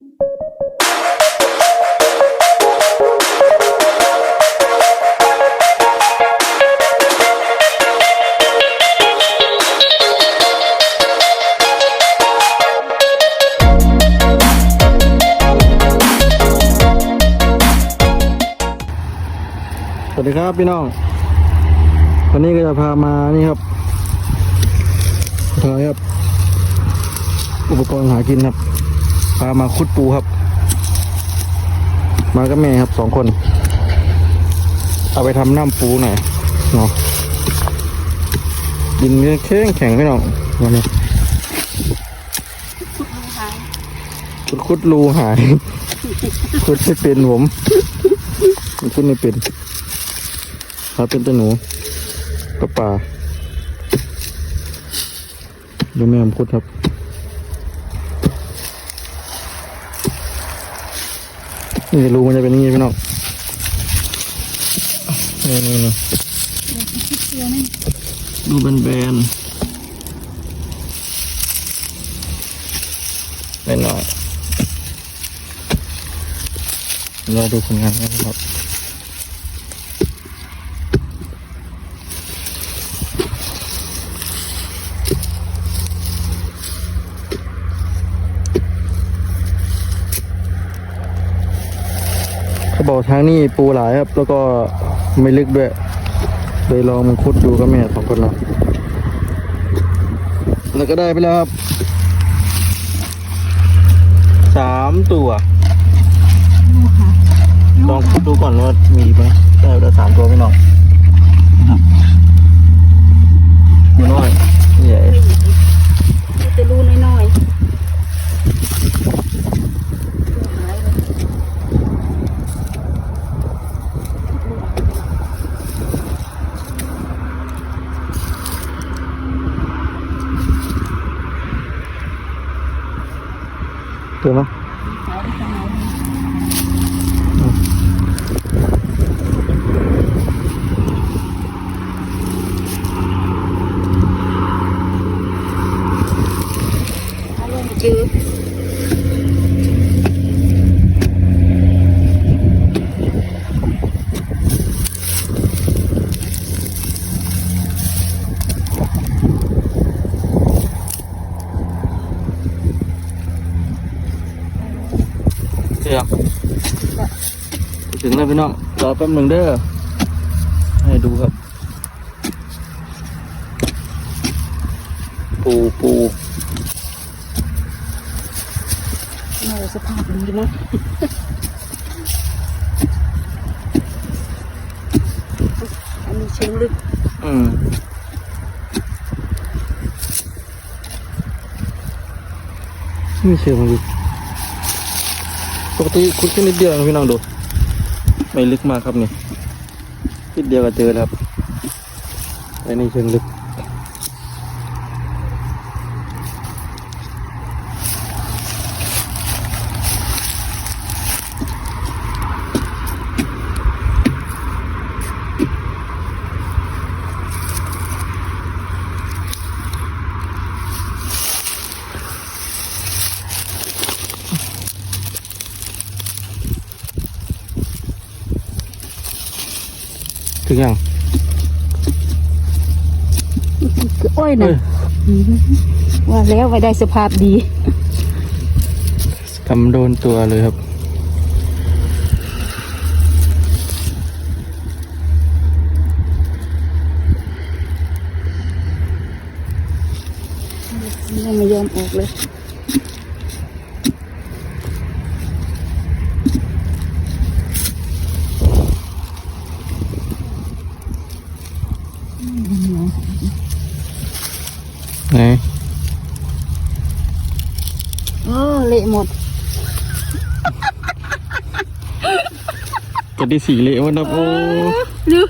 สวัสดีครับพี่น้อง วันนี้ก็จะพามานี่ครับทอยครับ อุปกรณ์หากินครับ พามาคุดปูครับ มากับแม่ครับสองคน เอาไปทำน้ำปูหน่อยเนาะดินแข็งแข็งพี่น้องวันนี้คุดคุดรูหาย คุดไม่เป็นผมคุดไม่เป็นครับเป็นตัวหนูกระป่าดูแม่ผมคุดครับ นี่รูมันจะเป็นอย่างนี้พี่น้องนี่นี่นี่ดูเป็นแบนๆหน่อยๆรอดูผลงานนะครับ เขาบอกทางนี้ปูหลายครับ แล้วก็ไม่ลึกด้วยเลยลองมันคุดดูกับแม่สองคนเราแล้วก็ได้ไปแล้วครับสามตัวลองคุดดูก่อนว่ามีไหมได้แล้วสามตัวไม่น้องมีน้อยใหญ่ จะรูน้อยๆ เจอไหม หายไปทางไหนเอาลงจืด เจียบถึ งแล้วพี่น้องรอแป๊บหนึ่งเด้อให้ดูครับ ปูปูโอ้สภาพดีนะอันนี้เชิงลึก อืมนี่เชื่อมันดิปกติคุดแค่นิดเดียวนะพี่น้องดู ไม่ลึกมากครับนี่นิดเดียวก็เจอแล้วครับไปในเชิงลึก ถึงยังคืออ้อยเอ้นะยว่าแล้วไว้ได้สภาพดีกำโดนตัวเลยครับยังไม่ยอมออกเลย ไหน เออเละหมด กระดิสีเละวันนะโอ้ดู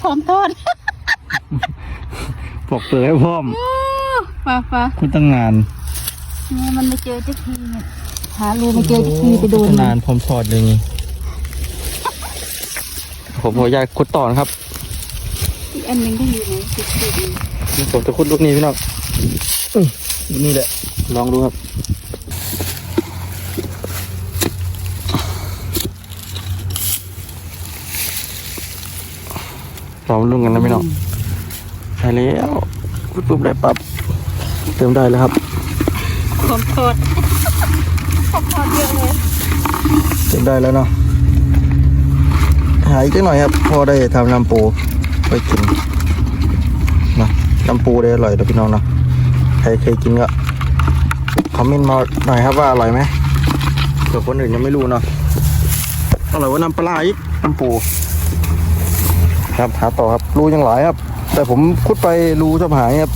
พร้อมทอดปอกเปลือกให้พร้อมฟ้าฟ้าคุณตั้งนานเนี่ยมันไม่เจอจักทีเนี่ยหารูไม่เจอจักทีไปโดนตั้งมันนานพร้อมทอดเลยนี่ผมขออยากคุดต่อนะครับอีกอันหนึ่งก็อยู่ไหนติดติดอยู่นี่ผมจะคุดลูกนี้พี่น้องอื้อลูกนี่แหละลองดูครับ องรุ่นกันนะพี่น้องใช่แล้วปุ๊บปุ๊บได้ปั๊บเติมได้แล้วครับผมทอดผมทอดเยอะเลยเติมได้แล้วเนาะหาอีกจักหน่อยครับ พอได้ทำน้ำปูไปกินนะน้ำปูได้อร่อยเด้อพี่น้องเนาะใครเคยกินก็คอมเมนต์มาหน่อยครับว่าอร่อยไหมเผื่อคนอื่นยังไม่รู้เนาะอร่อยกว่าน้ำปลาร้าอีกน้ำปู ครับหาต่อครับรูยังหลายครับ แต่ผมคุดไปรูจะหายครับ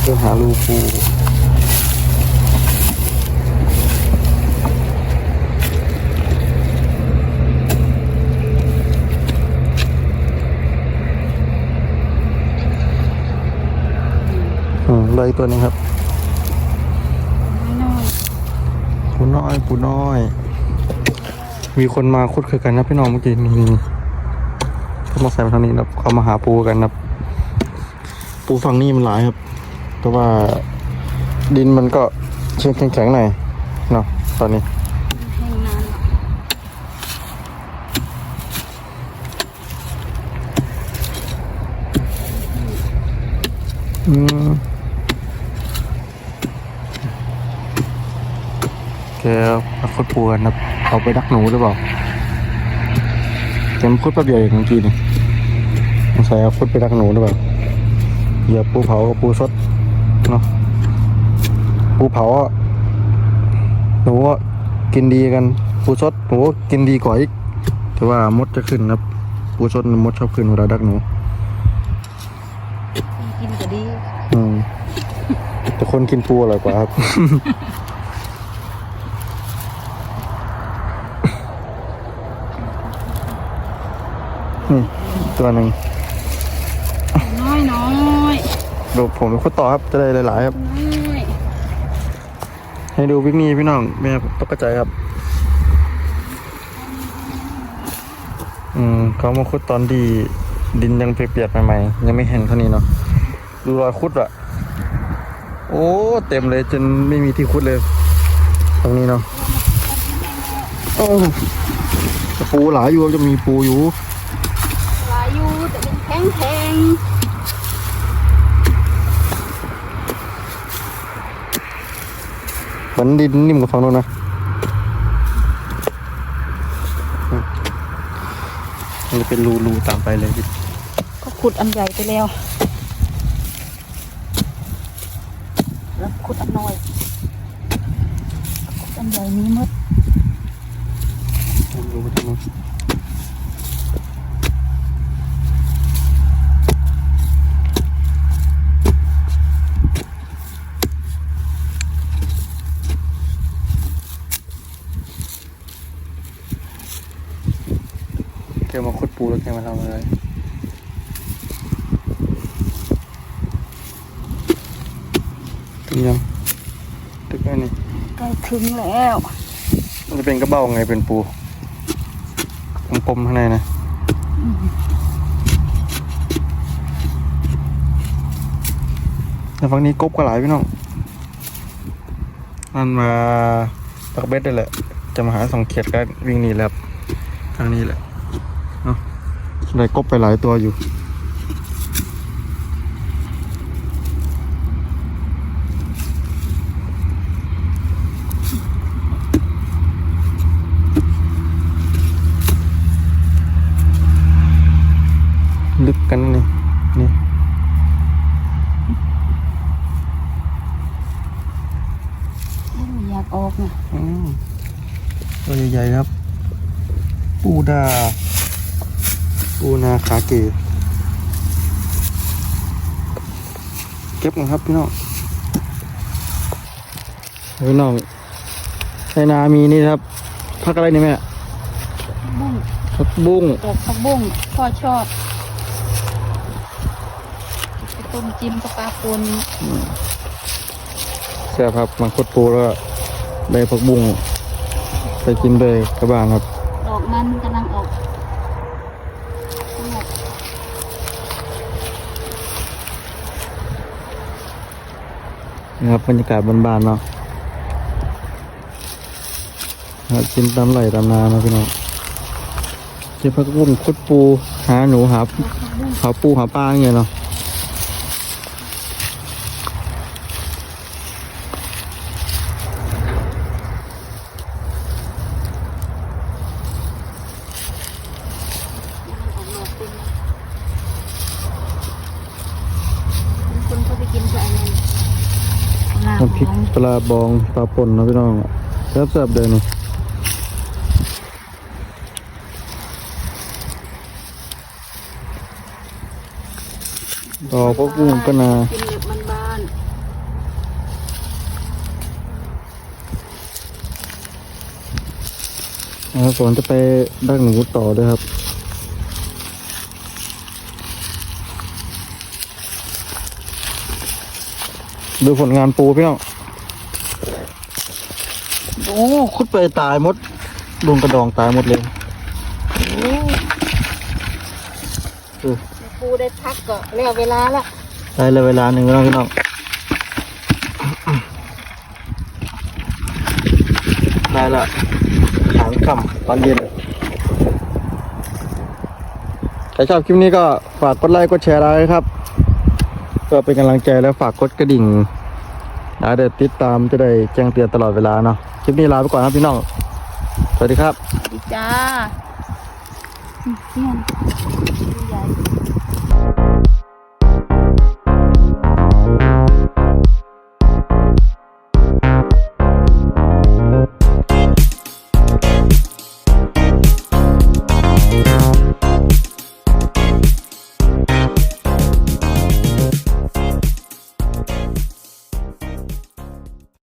เพื่อหารูปูอืมได้อีกตัวหนึงครับน้อยปูน้อย ปูน้อย มีคนมาคุดคือกันนะพี่น้องเมื่อกี้นี่เขามาใส่มาทางนี้นะครับเขามาหาปูกันนะครับ ปูฝั่งนี้มันหลายครับ แต่ว่าดินมันก็เชิงแข็งๆหน่อยเนาะตอนนี้แห้งนานแล้วอืมแกเอาคุดปูกันนะครับ เอาไปดักหนูหรือเปล่าแกมนคุดแป๊บเดียวเองเมื่อกี้นี่สงสัยเอาคุดไปดักหนูหรือเปล่าเหยียบปูเผากับปูสดเนาะปูเผาอะหนูอะกินดีกันปูสดหนูก็กินดีกว่าอีกแต่ว่ามดจะขึ้นนะครับปูสดมดชอบขึ้นเวลาดักหนูกินก็ดีอืมแต่คนกินปูอร่อยกว่าครับ นี่ตัวหนึ่งน้อยน้อยดูผมเป็นคนต่อครับจะได้หลายๆครับน้อยให้ดูวิกนี้พี่น้องแม่ตกใจครับ อืมเขามาขุดตอนที่ดินยังเปียกๆใหม่ๆยังไม่แห้งเท่านี้เนาะดูรอยขุดอะโอ้เต็มเลยจนไม่มีที่ขุดเลย ตรงนี้เนาะโอ้แต่ปูหลายอยู่จะมีปูอยู่ หลายอยู่แต่เป็นแข็งแข็ง เห มือนดินนิ่มกว่าฝั่งโน้นนะมันจะเป็นรูๆตามไปเลยพี่ก็ขุดอันใหญ่ไปแล้ว แล้วขุดอันน้อยขุดอันใหญ่นี้หมดรูไปทางโน้น กมาขุดปูแล้วแกมาทำอะไรตึงยังตึกไงนี่ใกล้ถึงแล้วมันจะเป็นกระเบ้าไงเป็นปูกลมๆข้างในนะแต่ฝั่งนี้กบก็หลายพี่น้องนั่นมาตักเบ็ดได้แหละ จะมาหาสองเขียดก็วิ่งหนีแหล้วทางนี้แหละเนาะ ได้กบไปหลายตัวอยู่ ลึกกันนี่นี่ อู้อยากออกเนี่ย อืมตัวใหญ่ๆครับ ปูดา ปูนา ขาเกเก็บกันครับพี่น้องพี่น้องในนามีนี่ครับพักอะไรนี่แม่บุ้งพักบุ้งดอกผักบุ้งพ่อชอบไปต้มจิ้มกับปลาปนแซ่บครับมาคดปูแล้วก็ได้ผักบุ้งไปกินด้วยกับบ้านครับ ดอกนั้นกำลังออกออก นะครับบรรยากาศบ้านๆเนาะครับกินตามไหลตามนานะพี่น้องเก็บผักบุ้งคุดปูหาหนูหาหาปูหาปลาอย่างเงี้ยเนาะ คนเขาไปกินกับอันนั้นลาบ น้ำพริก ของ ป ลาบองปลาป่นเนาะพี่น้องแซ่บๆเลยนี่ดอกผักบุ้งก็นากินแบบมันบ้านนะครับผมจะไปดักหนูต่อด้วยครับดูผลงานปูพี่น้องโอ้ คุดไปตายหมดดวงกระดองตายหมดเลยโอ้เออปูได้พักก็แล้วเวลาละได้เลยเวลาหนึ่งแล้วพี่น้องได้ละหางค่ำตอนเย็นใครชอบคลิปนี้ก็ฝากกดไลค์กดแชร์ได้ครับเพื่อเป็นกำลังใจและฝากกดกระดิ่ง นะเดี๋ยวติดตามจะได้แจ้งเตือนตลอดเวลาเนาะคลิปนี้ลาไปก่อนครับพี่น้องสวัสดีครับ ดีจ้าอืมเนี่ยใหญ่